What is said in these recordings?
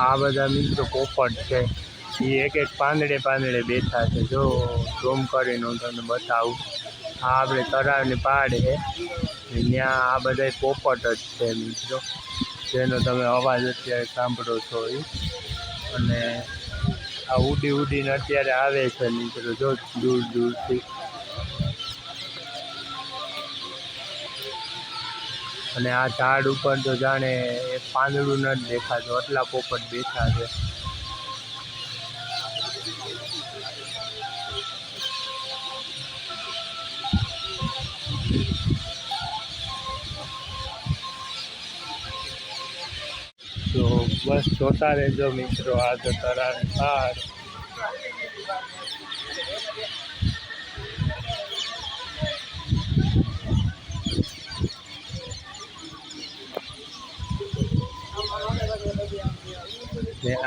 આ બધા મિત્રો પોપટ છે. એ એક એક પાંદડે પાંદડે બેઠા છે. જો ઝૂમ કરીને હું તમને બતાવું. આ આપણે તળાવની પહાડ છે. ત્યાં આ બધા પોપટ જ છે મિત્રો. જેનો તમે અવાજ અત્યારે સાંભળો છો એ અને આ ઉડી ઉડીને અત્યારે આવે છે મિત્રો. જો દૂર દૂરથી. અને આ ઝાડ ઉપર તો જાણે એક પાંદડું ન દેખાતું આટલા પોપટ બેઠા છે. તો બસ જોતા રહેજો મિત્રો, આ તો તરાર પાર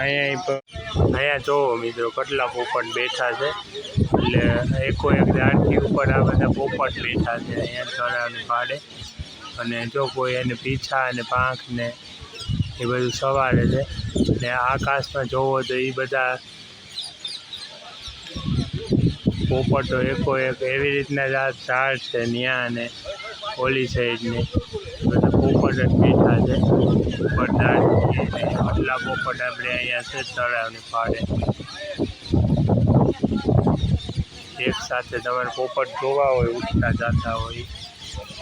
અહીંયા અહીંયા જોવો મિત્રો, કેટલા પોપટ બેઠા છે. એટલે એકો એક ઝાડથી ઉપર આ બધા પોપટ બેઠા છે, અહીંયા તળાવની પાડે અને જો કોઈ એને પીછા અને પાંખ ને એ બધું સવારે છે. ને આકાશમાં જોવો તો એ બધા પોપટો એકો એક એવી રીતના ઝાડ છે ત્યાં અને ઓલી સાઈડની બધા પોપટ બેઠા છે. ને આટલા પોપટ આપણે અહીંયા છે, તળાવની પાડે. એક સાથે તમારે પોપટ જોવા હોય, ઉઠતા જતા હોય.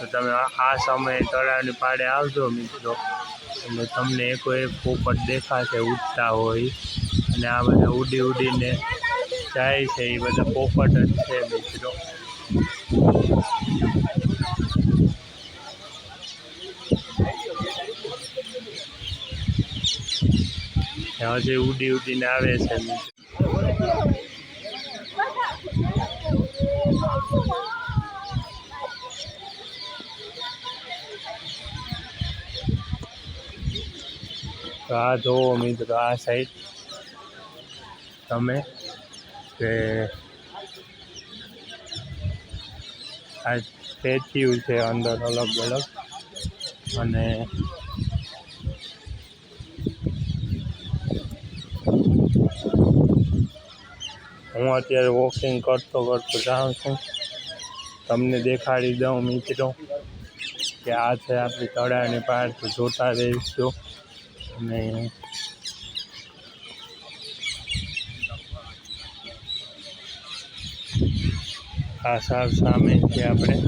તો તમે આ સમયે તળાવની પાડે આવજો મિત્રો. એટલે તમને એકો એક પોપટ દેખાશે ઉડતા હોય. અને આ બધા ઉડી ઉડીને જાય છે, એ બધા પોપટ જ છે મિત્રો. હજી ઉડી ઉડીને આવે છે તો આ જોવો મિત્રો, આ સાઈડ તમે કે આ સ્ટેચ્યુ છે અંદર અલગ અલગ અને હું અત્યારે વોકિંગ કરતો કરતો જાઉં છું. તમને દેખાડી દઉં મિત્રો કે આ છે આપણી તળાવની પાર જોતા રહીશું. અને આ સાવ સામે છે આપણે.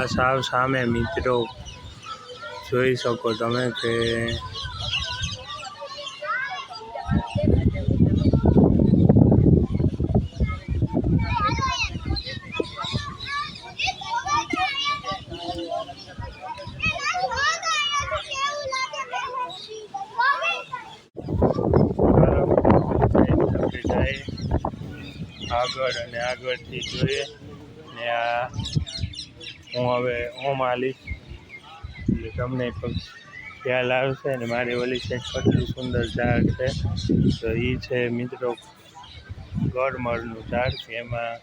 આ સાવ સામે મિત્રો જોઈ શકો તમે કે આગળ અને આગળથી જોઈએ ને આ હું હવે ઓમ આલીશ એટલે તમને પણ ખ્યાલ આવશે અને મારી ઓલી સાઈડ કેટલું સુંદર ઝાડ છે. તો એ છે મિત્રો, ગળમળનું ઝાડ કે એમાં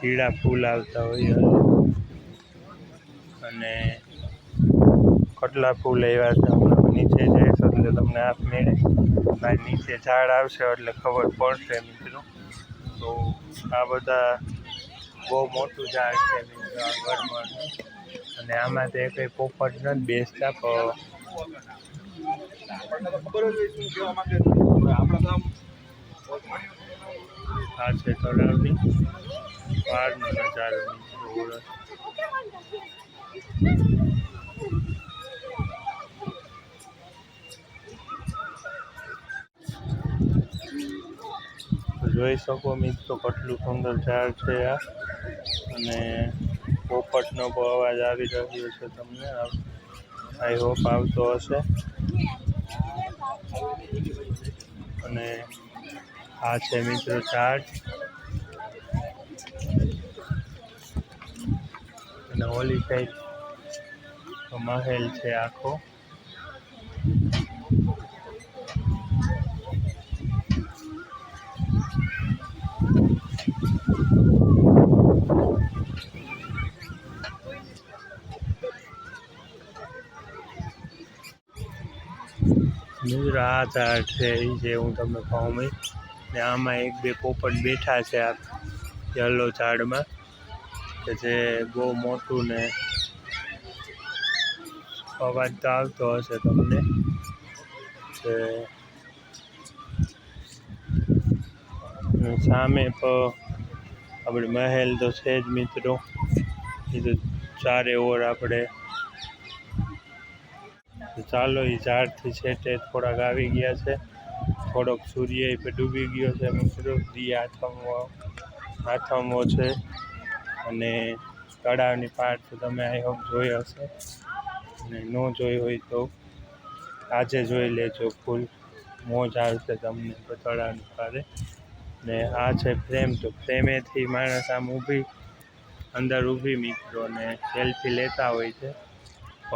પીળા ફૂલ આવતા હોય અને કટલા ફૂલ એવા છે નીચે જઈશ એટલે તમને આપ મેળે. આ નીચે ઝાડ આવશે એટલે ખબર પડશે મિત્રો. તો આ બધા બહુ મોટું ઝાડ છે અને આમાં તો કંઈ પોપટ નથી બેસતા આ છે તળાવની બહારનો નજારો જોઈ શકો મિત્રો, કેટલું સુંદર ઝાડ છે આ. અને પોપટનો અવાજ આવી રહ્યો છે તમને. આઈ હોપ આવતો હશે. અને આ છે મિત્રો ચાર્ટ. અને ઓલી સાઈડ મહેલ છે આખો. મિત્રો આઠ છે એ જે હું તમને કહું મેં ને આમાં એક બે પોપટ બેઠા છે આ યલો ઝાડમાં, કે જે બહુ મોટું ને અવાજ તો આવતો હશે તમને. કે સામે પણ આપણે મહેલ તો છે જ મિત્રો. એ તો ચારે ઓર આપણે ચાલો એ ઝાડથી છેટે થોડાક આવી ગયા છે. થોડોક સૂર્ય એ ડૂબી ગયો છે મિત્રો દી આથમવો આથમવો છે. અને તળાવની પાટ તો તમે આઈ હોપ જોઈ હશે. અને ન જોઈ હોય તો આજે જોઈ લેજો ફૂલ. મોજ આવશે તમને તળાવની પારે. ને આ છે ફ્રેમ તો ફ્રેમેથી માણસ આમ ઊભી, અંદર ઊભી મિત્રો ને સેલ્ફી લેતા હોય છે.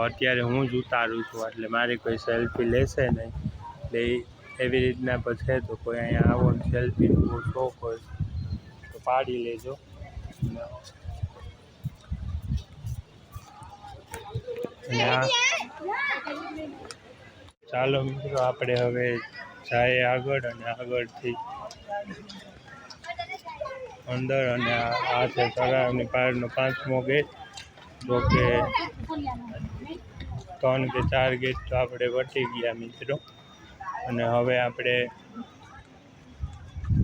અત્યારે હું જ ઉતારું છું, એટલે મારી કોઈ સેલ્ફી લેશે નહીં. એટલે એવી રીતના પણ છે તો કોઈ અહીંયા આવો ને સેલ્ફીનો બહુ શોખ હોય તો પાડી લેજો. ચાલો મિત્રો, આપણે હવે જઈએ આગળ અને આગળથી અંદર અને આ છે તળાવની પારનો પાંચમો ગેટ જો કે ત્રણ કે ચાર ગેટ તો આપણે વટી ગયા મિત્રો. અને હવે આપણે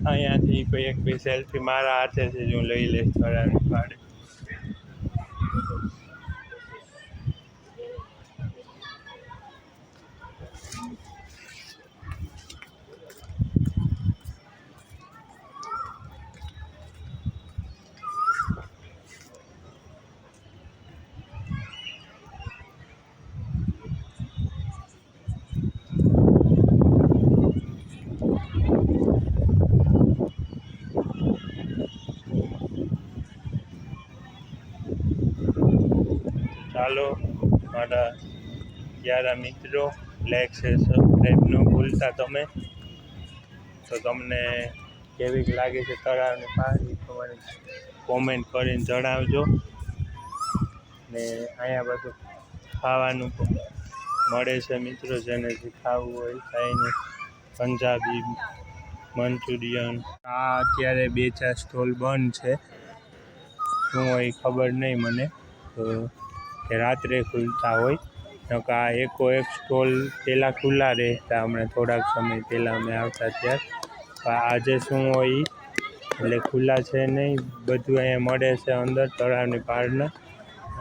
અહીંયાથી કોઈ એક બે સેલ્ફી મારા હાથેથી જ હું લઈ લઈશ થોડા પાડે. ચાલો મારા યારા મિત્રો લાઈક છે સબસ્ક્રાઈબ ન ભૂલતા તમે. તો તમને કેવી લાગે છે તળાવની પાણી, તમારે કોમેન્ટ કરીને જણાવજો. ને અહીંયા બધું ખાવાનું મળે છે મિત્રો, જેને જે ખાવું હોય, ખાઈને પંજાબી, મંચુરિયન. આ અત્યારે બે ચાર સ્ટોલ બંધ છે. શું હોય ખબર નહીં મને. તો કે રાત્રે ખુલતા હોય. નકા આ એકો એક સ્ટોલ પહેલાં ખુલ્લા રહેતા હમણાં થોડાક સમય પહેલાં અમે આવતા ત્યારે. આજે શું હોય એટલે ખુલ્લા છે નહીં, બધું અહીંયા મળે છે અંદર તળાવની પારના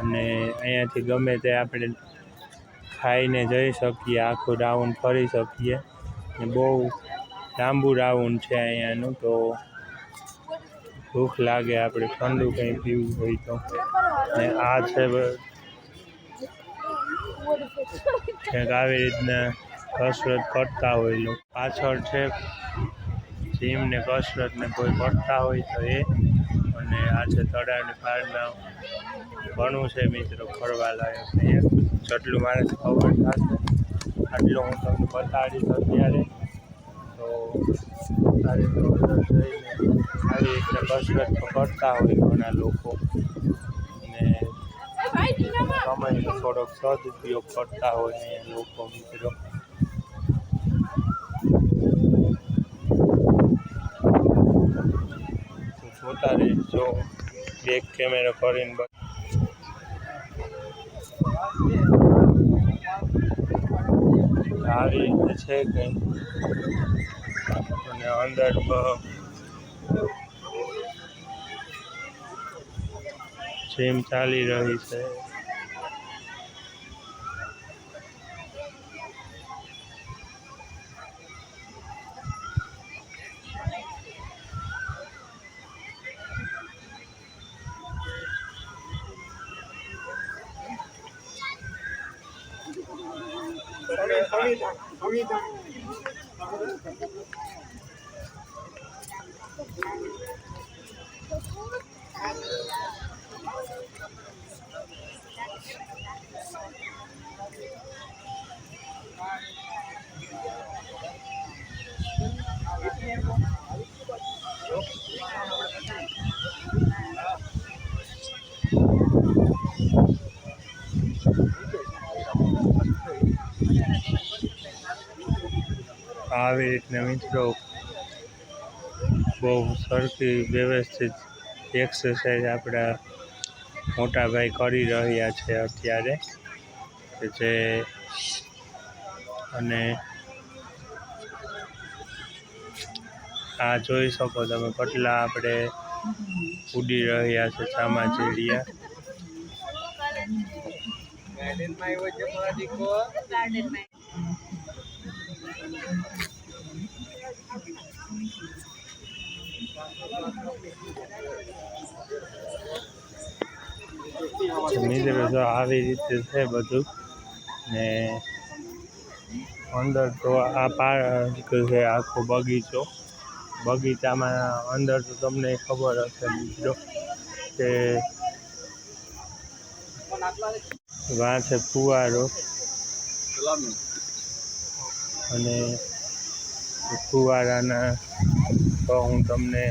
અને અહીંયાથી ગમે તે આપણે ખાઈને જઈ શકીએ, આખું રાઉન્ડ ફરી શકીએ. ને બહુ લાંબુ રાઉન્ડ છે અહીંયાનું, તો ભૂખ લાગે આપણે ઠંડુ કંઈ પીવું હોય તો. ને આ છે કંઈક આવી રીતના કસરત કરતા હોય લોકો. પાછળ છે જીમ ને કસરત ને કોઈ કરતા હોય તો એ. અને આ છે તળાવની પારના ઘણું છે મિત્રો, ફરવા લાયક જેટલું મારે ખબર થશે, આટલું હું તમને બતાડીશ અત્યારે. તો આવી રીતના કસરત કરતા હોય ઘણા લોકો. સમયનો થોડોક સદુપયોગ કરતા હોય અહીંયા લોકો મિત્રો. જોતા રહેજો. બેક કેમેરા કરીને સારી રીતે છે કંઈ. અને અંદર જેમ ચાલી રહી છે આવી રીતના મિત્રો બહુ સરખી વ્યવસ્થિત એક્સરસાઇઝ આપણા મોટાભાઈ કરી રહ્યા છે અત્યારે કે જે અને આ જોઈ શકો તમે કેટલા આપણે ઉડી રહ્યા છે ચામાચીડિયા ગાર્ડનમાં મિત્રો જો આવી રીતે છે બધું. ને અંદર તો આ પાર્ક છે આખો બગીચો. બગીચામાં અંદર તો તમને ખબર હશે મિત્રો કે વાં છે ફુવારો. અને ફુવારાના તો હું તમને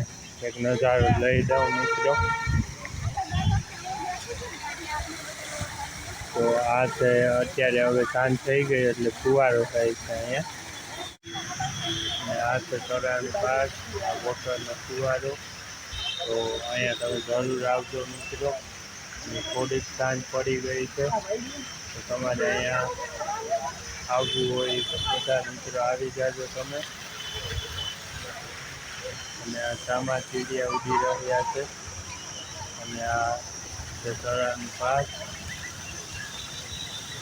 એક નજારો લઈ જાઉં મિત્રો. તો આ છે અત્યારે હવે સાંજ થઈ ગઈ એટલે ફુવારો થાય છે અહીંયા. અને આ છે તળાવની પાસ, આ વોટરનો ફુવારો. તો અહીંયા તમે જરૂર આવજો મિત્રો. થોડીક સાંજ પડી ગઈ છે. તો તમારે અહીંયા આવવું હોય તો બધા મિત્રો આવી જાજો તમે. અને આ ચામા ચીડિયા ઉડી રહ્યા છે. અને આ તળાવની પાસ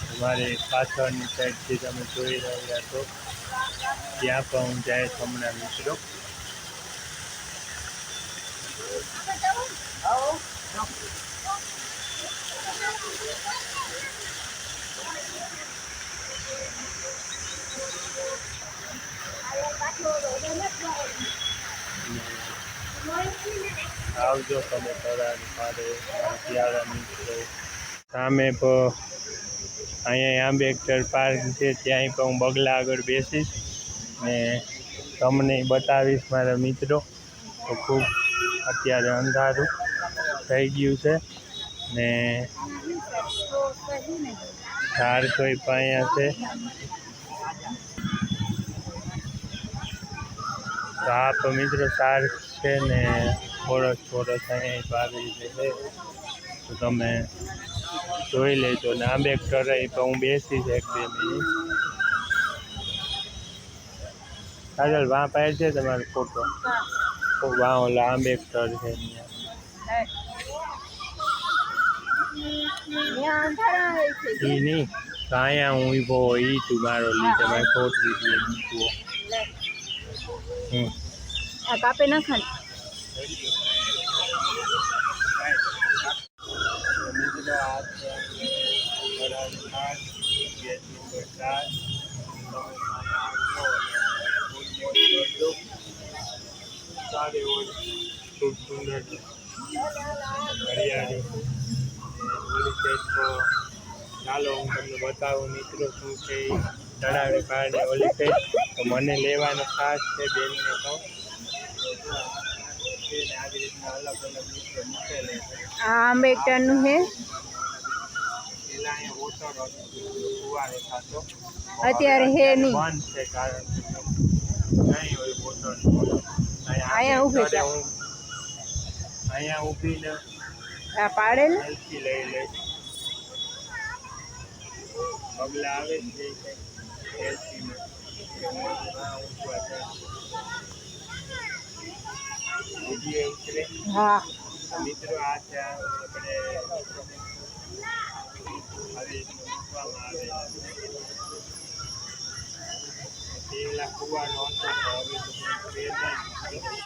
તમારી પાછળની સાઈડથી તમે જોઈ રહ્યા છો. ત્યાં પણ હું જાય હમણાં મિત્રો. આવજો તમે પાડે સામે પણ અહીંયા આંબેડકર પાર્ક છે, ત્યાંય પણ હું બગલા આગળ બેસીશ. ને તમને બતાવીશ મારા મિત્રો. તો ખૂબ અત્યારે અંધારું થઈ ગયું છે. ને ઝાડ કોઈ પણ અહીંયા છે. તો તો મિત્રો સાર્ક છે ને થોડોક થોડોક આવી રીતે છે. તો તમે જોઈ લેજો ને આંબે એ તો હું બેસીશ એક બે મિનિટ. કાજલ વાં પાય છે તમારો ફોટો? તો વાં ઓલા આંબેડકર છે અહીંયા. નહીં અહીંયા હું ઊભો હોય ઈ તું મારો લીધે, મારે ખોટવી દે મૂકવો. હમ આ કાપે નાખા મિત્રો આ છે વડાની પાસ ગેટ નંબર ચાર સારી હોય ખૂબ સુંદર હરિયાળી ઓલી સાઈડ તો ચાલો હું તમને બતાવું મિત્રો શું છે ઈ તળાવે પાડે ઓલી સાઈડ તો મને લેવાનો ખાસ છે બેનને તો આવી રીતના અલગ અલગ મિત્રો મૂકેલે છે આ આંબેડકરનું હે અત્યારે હે નહીં. છે કારણ નહીં હોય વોટર અહીંયા ઊભી છે. અહીંયા ઊભીને આ પાડેલ? લઈ લે. પગલા આવે છે સેલ્ફીમાં કે હું. આ ઊભા છે વીડિયો ઉતરે હા મિત્રો આ છે આપણે રીતનું મૂકવામાં આવે પેલા કુવાનો હતો હવે